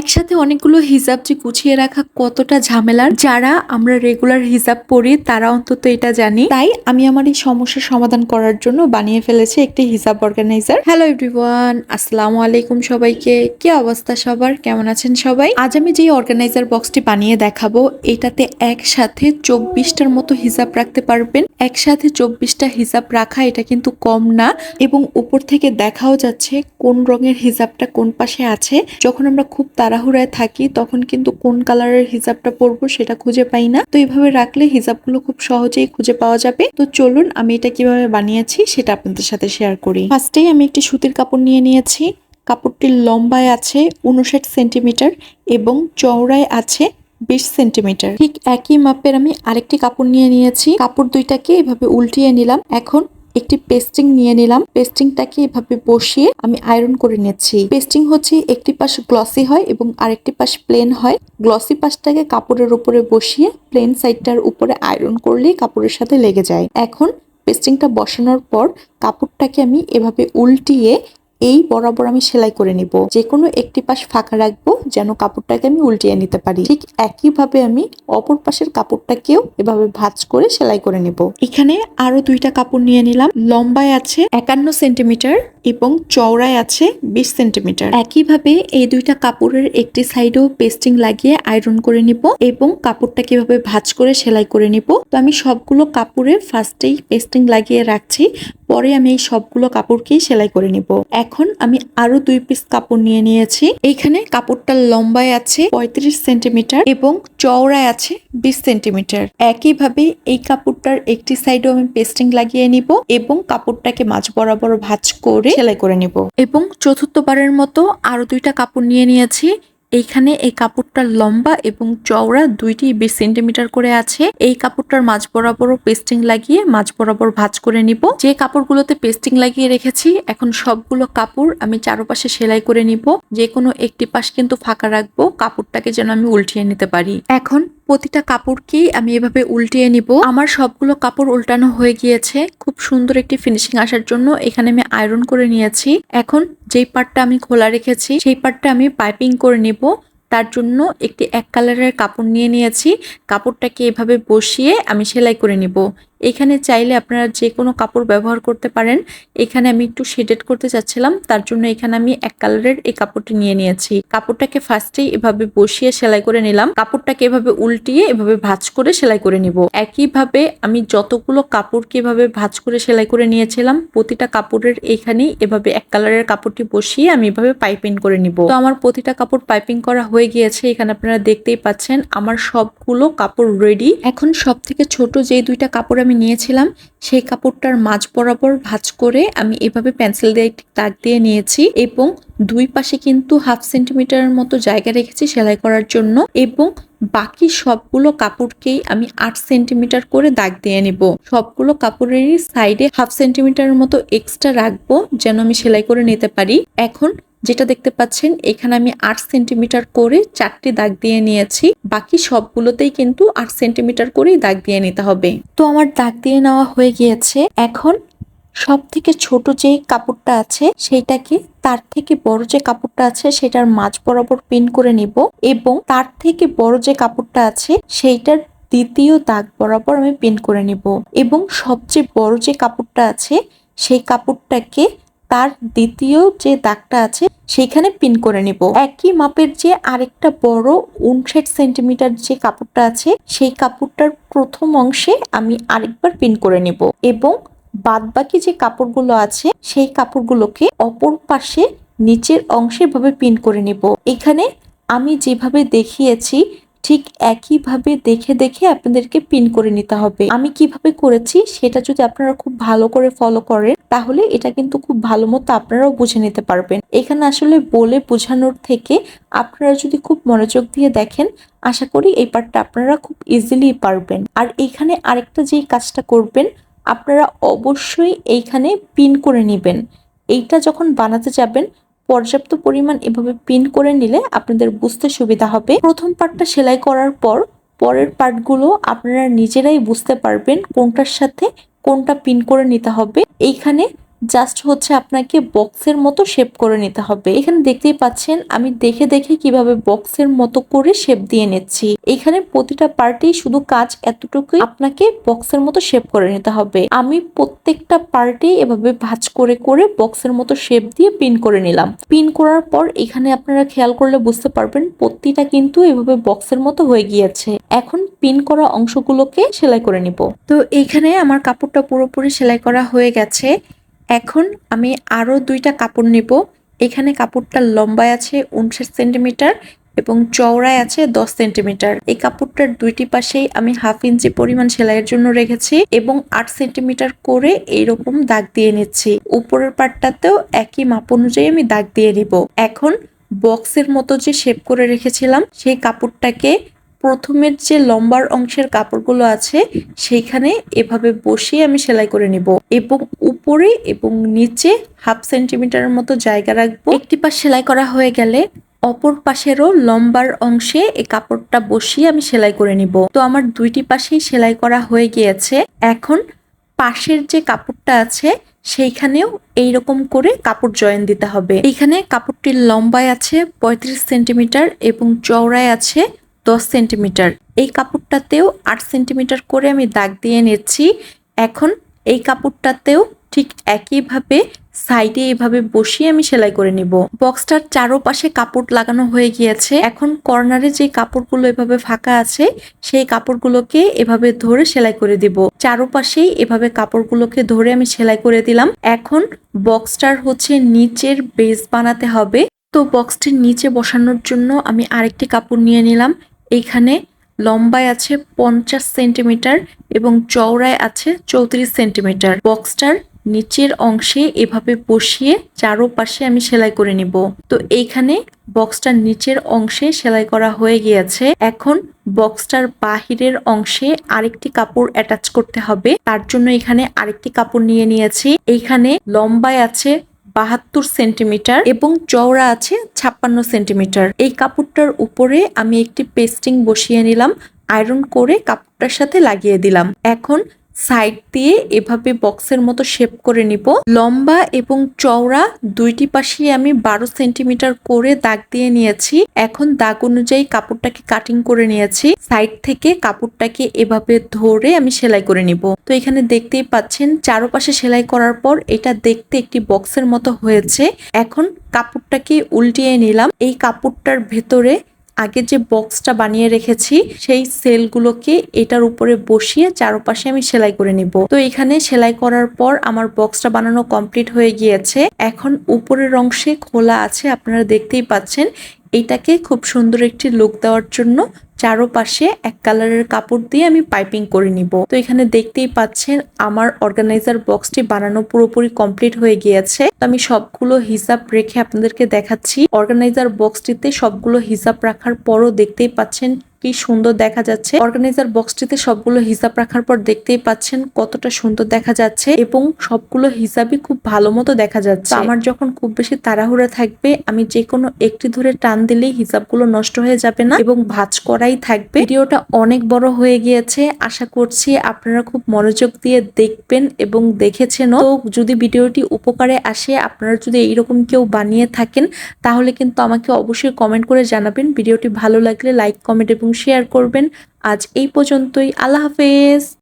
একসাথে অনেকগুলো হিজাব যে গুছিয়ে রাখা কতটা ঝামেলার, যারা আমরা রেগুলার হিজাব পরি, তারা অন্তত এটা জানি। তাই আমি আমার এই সমস্যার সমাধান করার জন্য বানিয়ে ফেলেছি একটি হিজাব অর্গানাইজার হ্যালো এভরিওয়ান আসসালামু আলাইকুম সবাইকে। কি অবস্থা সবার? কেমন আছেন সবাই? আজ আমি যে অর্গানাইজার বক্সটি বানিয়ে দেখাবো, এটাতে একসাথে চব্বিশটার মতো হিজাব রাখতে পারবেন। একসাথে চব্বিশটা হিজাব রাখা, এটা কিন্তু কম না। এবং উপর থেকে দেখাও যাচ্ছে কোন রঙের হিজাবটা কোন পাশে আছে। যখন আমরা খুব তাড়াহুড়ায় থাকি, তখন কিন্তু কোন কালারের হিজাবটা পরবো সেটা খুঁজে পাই না। তো এইভাবে রাখলে হিজাবগুলো খুব সহজেই খুঁজে পাওয়া যাবে। তো চলুন, আমি এটা কীভাবে বানিয়েছি সেটা আপনাদের সাথে শেয়ার করি। ফার্স্টেই আমি একটি সুতির কাপড় নিয়ে নিয়েছি। কাপড়টির লম্বায় আছে উনষাট সেন্টিমিটার এবং চওড়ায় আছে বিশ সেন্টিমিটার। ঠিক একই মাপের আমি আরেকটি কাপড় নিয়ে নিয়েছি। কাপড় দুইটাকে এভাবে উল্টিয়ে নিলাম। এখন একটি পেস্টিং নিয়ে নিলাম। পেস্টিংটাকে এভাবে বসিয়ে আমি আয়রন করে নিচ্ছি। পেস্টিং হচ্ছে একটি পাশ গ্লসি হয় এবং আরেকটি পাশ প্লেন হয়। গ্লসি পাশটাকে কাপড়ের উপরে বসিয়ে প্লেন সাইডটার উপরে আয়রন করলেই কাপড়ের সাথে লেগে যায়। এখন পেস্টিংটা বসানোর পর কাপড়টাকে আমি এভাবে উল্টিয়ে এই বরাবর আমি সেলাই করে নিব। যে কোনো একটি পাশ ফাঁকা রাখব, যেন কাপড়টাকে আমি উল্টিয়ে নিতে পারি। ঠিক একইভাবে আমি অপর পাশের কাপড়টাকেও এভাবে ভাঁজ করে সেলাই করে নিব। এখানে আরও দুইটা কাপড় নিয়ে নিলাম। লম্বায় আছে একান্ন সেন্টিমিটার এবং চওড়ায় আছে বিশ সেন্টিমিটার। একইভাবে এই দুইটা কাপড়ের একটি সাইডেও পেস্টিং লাগিয়ে আয়রন করে নিব এবং কাপড়টা কীভাবে ভাঁজ করে সেলাই করে নিব। তো আমি সবগুলো কাপড়ে ফার্স্টেই পেস্টিং লাগিয়ে রাখছি। পরে আমি এই সবগুলো কাপড়কেই সেলাই করে নিব। এখন আমি আরও দুই পিস কাপড় নিয়ে নিয়েছি। এইখানে কাপড়টা লম্বায় আছে পঁয়ত্রিশ সেন্টিমিটার এবং চওড়ায় আছে বিশ সেন্টিমিটার। একইভাবে এই কাপড়টার একটি সাইডেও আমি পেস্টিং লাগিয়ে নিব এবং কাপড়টাকে মাঝ বরাবর ভাঁজ করে সেলাই করে নিব। এবং চতুর্থবারের মতো আরও দুইটা কাপড় নিয়ে নিয়েছি। এইখানে এই কাপড়টার লম্বা এবং চওড়া দুইটি বিশ সেন্টিমিটার করে আছে। এই কাপড়টার মাঝ বরাবর পেস্টিং লাগিয়ে মাঝ বরাবর ভাঁজ করে নিব। যে কাপড়গুলোতে পেস্টিং লাগিয়ে রেখেছি, এখন সবগুলো কাপড় আমি চারপাশে সেলাই করে নিব। যে কোনো একটি পাশ কিন্তু ফাঁকা রাখব, কাপড়টাকে যেন আমি উল্টিয়ে নিতে পারি। এখন প্রতিটা কাপড়কেই আমি এভাবে উল্টিয়ে নিব। আমার সবগুলো কাপড় উল্টানো হয়ে গিয়েছে। খুব সুন্দর একটি ফিনিশিং আসার জন্য এখানে আমি আয়রন করে নিয়েছি। এখন যেই পার্টটা আমি খোলা রেখেছি, সেই পার্টটা আমি পাইপিং করে নিব। তার জন্য একটি এক কালারের কাপড় নিয়ে নিয়েছি। কাপড়টাকে এভাবে বসিয়ে আমি সেলাই করে নিব। এখানে চাইলে আপনারা যে কোনো কাপড় ব্যবহার করতে পারেন। এখানে আমি একটু শেডেড করতে চাচ্ছিলাম, তার জন্য এখানে আমি এক কালারের এই কাপড়টি নিয়ে নিয়েছি। কাপড়টাকে ফার্স্টেই এভাবে বসিয়ে সেলাই করে নিলাম। কাপড়টাকে এভাবে উল্টিয়ে এভাবে ভাঁজ করে সেলাই করে নিব। একইভাবে আমি যতগুলো কাপড়কে এভাবে ভাঁজ করে সেলাই করে নিয়েছিলাম, প্রতিটা কাপড়ের এখানেই এভাবে এক কালারের কাপড়টি বসিয়ে আমি এভাবে পাইপিং করে নিব। তো আমার প্রতিটা কাপড় পাইপিং করা হয়ে গিয়েছে, এখানে আপনারা দেখতেই পাচ্ছেন আমার সবগুলো কাপড় রেডি এখন সব থেকে ছোট যে দুইটা কাপড় আমি নিয়েছিলাম, সেই কাপড়টার মাঝ বরাবর ভাঁজ করে আমি এভাবে পেন্সিল দিয়ে একটি দাগ দিয়ে নিয়েছি এবং দুই পাশে কিন্তু হাফ সেন্টিমিটারের মতো জায়গা রেখেছি সেলাই করার জন্য এবং বাকি সবগুলো কাপড়কেই আমি আট সেন্টিমিটার করে দাগ দিয়ে নিব। সবগুলো কাপড়েরই সাইডে হাফ সেন্টিমিটারের মতো এক্সট্রা রাখব যেন আমি সেলাই করে নিতে পারি। এখন যেটা দেখতে পাচ্ছেন, এখানে আমি আট সেন্টিমিটার করে চারটি দাগ দিয়ে নিয়েছি। বাকি সবগুলোতেই কিন্তু আট সেন্টিমিটার করেই দাগ দিয়ে নিতে হবে। তো আমার দাগ দিয়ে নেওয়া হয়ে গিয়েছে। এখন সব থেকে ছোট যে কাপড়টা আছে, সেইটাকে তার থেকে বড় যে কাপড়টা আছে, সেটার মাঝ বরাবর পিন করে নিব এবং তার থেকে বড় যে কাপড়টা আছে, সেইটার দ্বিতীয় দাগ বরাবর আমি পিন করে নিব এবং সবচেয়ে বড় যে কাপড়টা আছে, সেই কাপড়টাকে তার দ্বিতীয় যে দাগটা আছে সেইখানে পিন করে নিব। একই মাপের যে আরেকটা বড় উনষাট সেন্টিমিটার যে কাপড়টা আছে, সেই কাপড়টার প্রথম অংশে আমি আরেকবার পিন করে নিব এবং বাদবাকি যে কাপড়গুলো আছে, সেই কাপড়গুলোকে অপর পাশে নিচের অংশে ভাবে পিন করে নিব। এখানে আমি যেভাবে দেখিয়েছি ঠিক একইভাবে দেখে দেখে আপনাদেরকে পিন করে নিতে হবে। আমি কীভাবে করেছি সেটা যদি আপনারা খুব ভালো করে ফলো করেন, তাহলে এটা কিন্তু খুব ভালো মতো আপনারাও বুঝে নিতে পারবেন। এখানে আসলে বলে বোঝানোর থেকে আপনারা যদি খুব মনোযোগ দিয়ে দেখেন, আশা করি এই পার্টটা আপনারা খুব ইজিলি পারবেন। আর এখানে আরেকটা যেই কাজটা করবেন, আপনারা অবশ্যই এইখানে পিন করে নেবেন। এইটা যখন বানাতে যাবেন পর্যাপ্ত পরিমাণ এভাবে পিন করে নিলে আপনাদের বুঝতে সুবিধা হবে। প্রথম পার্টটা সেলাই করার পর পরের পার্টগুলো আপনারা নিজেরাই বুঝতে পারবেন কোনটার সাথে কোনটা পিন করে নিতে হবে। এইখানে জাস্ট হচ্ছে আপনাকে বক্সের মতো শেপ করে নিতে হবে। এখানে দেখতেই পাচ্ছেন, আমি দেখে দেখে কীভাবে বক্সের মতো করে শেপ দিয়ে নিচ্ছি। এখানে প্রতিটা পার্টি শুধু কাজ এতটুকুই আপনাকে বক্সের মতো শেপ করে নিতে হবে। আমি প্রত্যেকটা পার্টি এভাবে ভাজ করে করে বক্সের মতো শেপ দিয়ে পিন করে নিলাম। পিন করার পর এখানে আপনারা খেয়াল করলে বুঝতে পারবেন, প্রতিটা কিন্তু এভাবে বক্সের মতো হয়ে গিয়েছে। এখন পিন করা অংশগুলোকে সেলাই করে নিব। তো এখানে আমার কাপড়টা পুরোপুরি সেলাই করা হয়ে গেছে। এখন আমি আরও দুইটা কাপড় নিব। এখানে কাপড়টা লম্বায় আছে উনষাট সেন্টিমিটার এবং চওড়ায় আছে দশ সেন্টিমিটার। এই কাপড়টার দুইটি পাশেই আমি হাফ ইঞ্চি পরিমাণ সেলাইয়ের জন্য রেখেছি এবং আট সেন্টিমিটার করে এইরকম দাগ দিয়ে নিচ্ছি। উপরের পাটটাতেও একই মাপ অনুযায়ী আমি দাগ দিয়ে নিব। এখন বক্সের মতো যে শেপ করে রেখেছিলাম, সেই কাপড়টাকে প্রথমের যে লম্বার অংশের কাপড়গুলো আছে, সেইখানে এভাবে বসিয়ে আমি সেলাই করে নিব এবং উপরে এবং নিচে হাফ সেন্টিমিটারের মতো জায়গা রাখব। একটি পাশ সেলাই করা হয়ে গেলে অপর পাশেরও লম্বার অংশে এই কাপড়টা বসিয়ে আমি সেলাই করে নিব। তো আমার দুইটি পাশেই সেলাই করা হয়ে গিয়েছে। এখন পাশের যে কাপড়টা আছে, সেইখানেও এইরকম করে কাপড় জয়েন দিতে হবে। এখানে কাপড়টির লম্বায় আছে পঁয়ত্রিশ সেন্টিমিটার এবং চওড়ায় আছে দশ সেন্টিমিটার। এই কাপড়টাতেও আট সেন্টিমিটার করে আমি দাগ দিয়ে নিচ্ছি এখন এই কাপড়টাতেও ঠিক একইভাবে সাইডে এভাবে বসিয়ে আমি সেলাই করে নিব। বক্সটার চারোপাশে কাপড় লাগানো হয়ে গিয়েছে। এখন কর্নারে যে কাপড়গুলো এভাবে ফাঁকা আছে, সেই কাপড়গুলোকে এভাবে ধরে সেলাই করে দিব। চারোপাশেই এভাবে কাপড়গুলোকে ধরে আমি সেলাই করে দিলাম। এখন বক্সটার হচ্ছে নিচের বেস বানাতে হবে। তো বক্সটির নিচে বসানোর জন্য আমি আরেকটি কাপড় নিয়ে নিলাম। এইখানে লম্বায় আছে পঞ্চাশ সেন্টিমিটার এবং চওড়ায় আছে চৌত্রিশ সেন্টিমিটার। বক্সটার নিচের অংশে এভাবে বসিয়ে চারোপাশে আমি সেলাই করে নিব। তো এইখানে বক্সটার নিচের অংশে সেলাই করা হয়ে গিয়েছে। এখন বক্সটার বাহিরের অংশে আরেকটি কাপড় অ্যাটাচ করতে হবে। তার জন্য এখানে আরেকটি কাপড় নিয়ে নিয়েছি। এইখানে লম্বায় আছে বাহাত্তর সেন্টিমিটার এবং চওড়া আছে ছাপ্পান্ন সেন্টিমিটার। এই কাপড়টার উপরে আমি একটি পেস্টিং বসিয়ে নিলাম, আয়রন করে কাপড়টার সাথে লাগিয়ে দিলাম। এখন সাইড দিয়ে এভাবে বক্সের মতো শেপ করে নিব। লম্বা এবং চওড়া দুইটি পাশে আমি বারো সেন্টিমিটার করে দাগ দিয়ে নিয়েছি। এখন দাগ অনুযায়ী কাপড়টাকে কাটিং করে নিয়েছি। সাইড থেকে কাপড়টাকে এভাবে ধরে আমি সেলাই করে নিব। তো এখানে দেখতেই পাচ্ছেন, চারোপাশে সেলাই করার পর এটা দেখতে একটি বক্সের মতো হয়েছে। এখন কাপড়টাকে উল্টিয়ে নিলাম। এই কাপড়টার ভেতরে আগে যে বক্সটা বানিয়ে রেখেছি, সেই সেলগুলোকে এটার উপরে বসিয়ে চারপাশে আমি সেলাই করে নিব। তো এখানে সেলাই করার পর আমার বক্সটা বানানো কমপ্লিট হয়ে গিয়েছে। এখন উপরের অংশে খোলা আছে, আপনারা দেখতেই পাচ্ছেন। এটাকে খুব সুন্দর একটি লুক দেওয়ার জন্য চারোপাশে এক কালারের কাপড় দিয়ে আমি পাইপিং করে নিব। তো এখানে দেখতেই পাচ্ছেন, আমার অর্গানাইজার বক্সটি বানানো পুরোপুরি কমপ্লিট হয়ে গিয়েছে। তো আমি সবগুলো হিসাব রেখে আপনাদেরকে দেখাচ্ছি। অর্গানাইজার বক্সটিতে সবগুলো হিসাব রাখার পরও দেখতেই পাচ্ছেন কি সুন্দর দেখা যাচ্ছে। অর্গানাইজার বক্সটিতে সবগুলো হিসাব রাখার পর দেখতেই পাচ্ছেন কতটা সুন্দর দেখা যাচ্ছে এবং সবগুলো হিসাবই খুব ভালো মতো দেখা যাচ্ছে। আমার যখন খুব বেশি তাড়াহুড়া থাকবে, আমি যে কোনো একটি ধরে টান দিলেই হিসাবগুলো নষ্ট হয়ে যাবে না এবং ভাঁজ করাই থাকবে। ভিডিওটা অনেক বড় হয়ে গিয়েছে, আশা করছি আপনারা খুব মনোযোগ দিয়ে দেখবেন এবং দেখেছেন তো যদি ভিডিওটি উপকারে আসে, আপনারা যদি এইরকম কেউ বানিয়ে থাকেন, তাহলে কিন্তু আমাকে অবশ্যই কমেন্ট করে জানাবেন। ভিডিওটি ভালো লাগলে লাইক, কমেন্ট এবং শেয়ার করবেন। আজ এই পর্যন্তই। আল্লাহ হাফেজ।